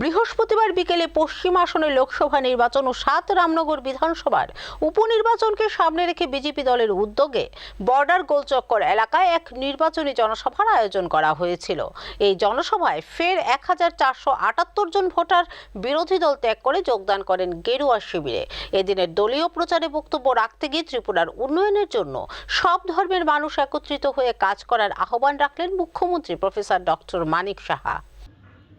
বৃহস্পতিবার বিকেলে পশ্চিম আসনে লোকসভা নির্বাচন ও সাত রামনগর বিধানসভার উপনির্বাচনকে সামনে রেখে বিজেপি দলের উদ্যোগে বর্ডার গোলচক্কর এলাকায় এক নির্বাচনী জনসভার আয়োজন করা হয়েছিল। এই জনসভায় ফের এক হাজার চারশো আটাত্তর জন ভোটার বিরোধী দল ত্যাগ করে যোগদান করেন গেরুয়া শিবিরে। এদিনের দলীয় প্রচারে বক্তব্য রাখতে গিয়ে ত্রিপুরার উন্নয়নের জন্য সব ধর্মের মানুষ একত্রিত হয়ে কাজ করার আহ্বান রাখলেন মুখ্যমন্ত্রী প্রফেসর ডক্টর মানিক সাহা।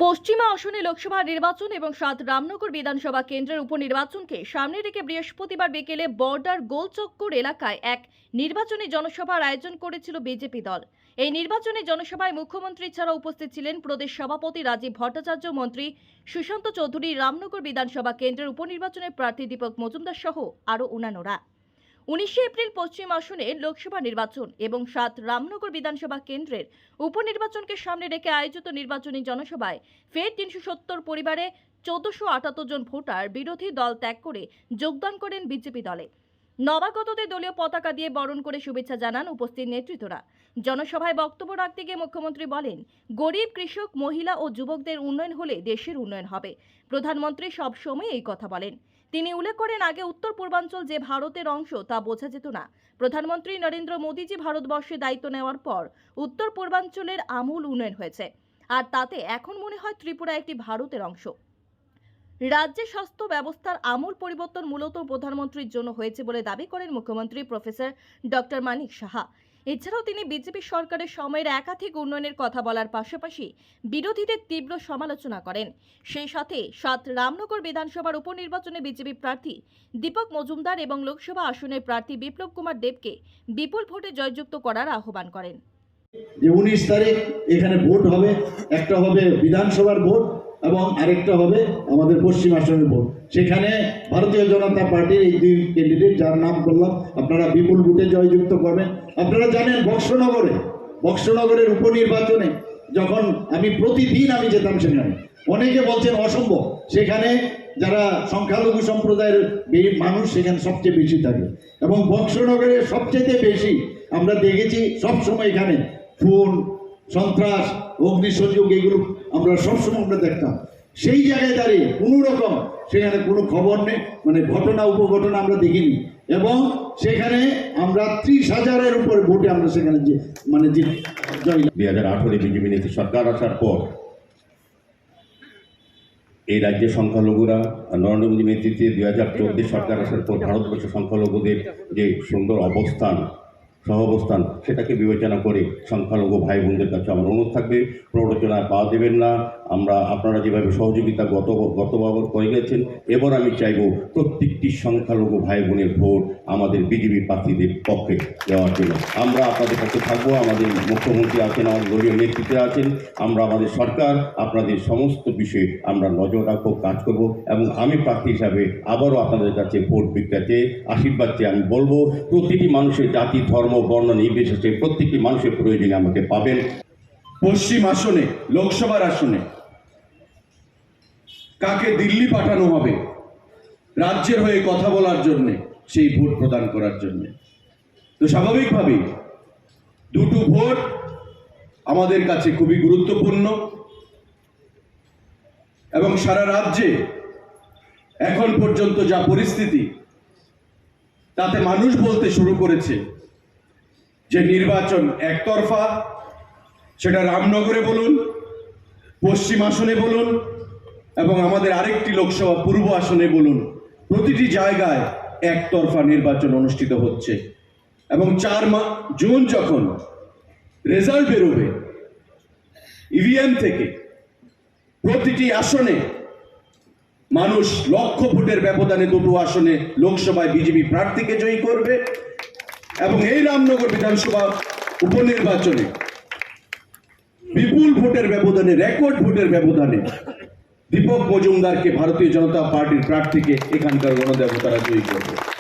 পশ্চিমা আসনে লোকসভা নির্বাচন এবং সাত রামনগর বিধানসভা কেন্দ্রের উপনির্বাচনকে সামনে রেখে বৃহস্পতিবার বিকেলে বর্ডার গোলচক্কর এলাকায় এক নির্বাচনী জনসভার আয়োজন করেছিল বিজেপি দল। এই নির্বাচনী জনসভায় মুখ্যমন্ত্রী ছাড়া উপস্থিত ছিলেন প্রদেশ সভাপতি রাজীব ভট্টাচার্য, মন্ত্রী সুশান্ত চৌধুরী, রামনগর বিধানসভা কেন্দ্রের উপনির্বাচনের প্রার্থী দীপক মজুমদার সহ আরও অন্যান্যরা। উনিশে এপ্রিল পশ্চিম আসনে লোকসভা নির্বাচন এবং সাত রামনগর বিধানসভা কেন্দ্রের উপনির্বাচনকে সামনে রেখে আয়োজিত নির্বাচনী জনসভায় ফের তিনশো সত্তর পরিবারে চোদ্দশো আটাত্তর জন ভোটার বিরোধী দল ত্যাগ করে যোগদান করেন বিজেপি দলে। নবাগতদের দলীয় পতাকা দিয়ে বরণ করে শুভেচ্ছা জানান উপস্থিত নেতৃত্বরা। জনসভায় বক্তব্য রাখতে গিয়ে মুখ্যমন্ত্রী বলেন, গরিব, কৃষক, মহিলা ও যুবকদের উন্নয়ন হলে দেশের উন্নয়ন হবে। প্রধানমন্ত্রী সবসময় এই কথা বলেন। তিনি উল্লেখ করেন, আগে উত্তর পূর্বাঞ্চল যে ভারতের অংশ তা বোঝা যেত না। প্রধানমন্ত্রী নরেন্দ্র মোদীজি ভারতবর্ষে দায়িত্ব নেওয়ার পর উত্তর পূর্বাঞ্চলের আমূল উন্নয়ন হয়েছে। আর তাতে এখন মনে হয় ত্রিপুরা একটি ভারতের অংশ। রাজ্যে স্বাস্থ্য ব্যবস্থার আমূল পরিবর্তন মূলত প্রধানমন্ত্রীর জন্য হয়েছে বলে দাবি করেন মুখ্যমন্ত্রী প্রফেসর ডক্টর মানিক সাহা। এছাড়াও তিনি বিজেপি সরকারের সময়ের একাধিক উন্নয়নের কথা বলার পাশাপাশি বিরোধীদের তীব্র সমালোচনা করেন। সেই সাথে সাত রামনগর বিধানসভার উপনির্বাচনে বিজেপি প্রার্থী দীপক মজুমদার এবং লোকসভা আসনের প্রার্থী বিপ্লব কুমার দেবকে বিপুল ভোটে জয়যুক্ত করার আহ্বান করেন। যে উনিশ তারিখ এখানে ভোট হবে, একটা হবে বিধানসভার ভোট এবং আরেকটা হবে আমাদের পশ্চিম আসনের ভোট। সেখানে ভারতীয় জনতা পার্টির এই দুই ক্যান্ডিডেট যার নাম করলাম আপনারা বিপুল ভোটে জয়যুক্ত করবেন। আপনারা জানেন বক্সনগরে, বক্সনগরের উপনির্বাচনে যখন আমি প্রতিদিন আমি যেতাম সেখানে। অনেকে বলছেন অসম্ভব। সেখানে যারা সংখ্যালঘু সম্প্রদায়ের মানুষ সেখানে সবচেয়ে বেশি থাকে। এবং বক্সনগরে সবচেয়ে বেশি আমরা দেখেছি সবসময় এখানে খুন সন্ত্রাস অগ্নি অগ্নিসংযোগ, এগুলো আমরা সবসময় আমরা দেখতাম। সেই জায়গায় দাঁড়িয়ে কোনো রকম সেখানে কোনো খবর নেই মানে ঘটনা, উপঘটনা আমরা দেখিনি। এবং সেখানে আমরা ত্রিশ হাজারের উপরে ভোটে আমরা সেখানে যে মানে যে দুই হাজার আঠেরো বিজেপি নীতি সরকার আসার পর এই রাজ্যের সংখ্যালঘুরা নরেন্দ্র মোদী নেতৃত্বে দুই হাজার চোদ্দ সরকার আসার পর ভারতবর্ষের সংখ্যালঘুদের যে সুন্দর অবস্থান সহাবস্থান, সেটাকে বিবেচনা করে সংখ্যালঘু ভাই বোনদের কাছে আমার অনুরোধ থাকবে। প্ররোচনায় পা দেবেন না। আমরা আপনারা যেভাবে সহযোগিতা গত গতবার করে গেছেন, এবার আমি চাইব প্রত্যেকটি সংখ্যালঘু ভাই বোনের ভোট আমাদের বিজেপি প্রার্থীদের পক্ষে দেওয়ার জন্য। আমরা আপনাদের কাছে থাকব, আমাদের মুখ্যমন্ত্রী আছেন, আমাদের দলীয় নেতৃত্বে আছেন। আমরা আমাদের সরকার, আপনাদের সমস্ত বিষয়ে আমরা নজর রাখব, কাজ করব এবং আমি প্রার্থী হিসাবে আবারও আপনাদের কাছে ভোট বিক্রাতে আশীর্বাদ চেয়ে আমি বলব, প্রতিটি মানুষের জাতি ধর্ম, বর্ণ, নির্বিশেষে প্রত্যেকটি মানুষের প্রয়োজনে আমাকে পাবেন। পশ্চিম আসনে, লোকসভার আসনে, কাকে দিল্লি পাঠানো হবে, রাজ্যের হয়ে কথা বলার জন্য, সেই ভোট প্রদান করার জন্য। তো স্বাভাবিকভাবেই দুটো ভোট আমাদের কাছে খুবই গুরুত্বপূর্ণ এবং সারা রাজ্যে এখন পর্যন্ত যা পরিস্থিতি, তাতে মানুষ বলতে শুরু করেছে যে নির্বাচন একতরফা, সেটা রামনগরে বলুন, পশ্চিম আসনে বলুন, এবং আমাদের আরেকটি লোকসভা পূর্ব আসনে বলুন, প্রতিটি জায়গায় একতরফা নির্বাচন অনুষ্ঠিত হচ্ছে। এবং চার মা, জুন যখন রেজাল্ট বেরোবে, ইভিএম থেকে প্রতিটি আসনে মানুষ লক্ষ ভোটের ব্যবধানে দুটো আসনে লোকসভায় বিজেপি প্রার্থীকে জয়ী করবে। এবং এই রামনগর বিধানসভা উপনির্বাচনে বিপুল ভোটের ব্যবধানে, রেকর্ড ভোটের ব্যবধানে দীপক মজুমদারকে ভারতীয় জনতা পার্টির প্রার্থীকে এখানকার গণদেবতারা জয়ী করবে।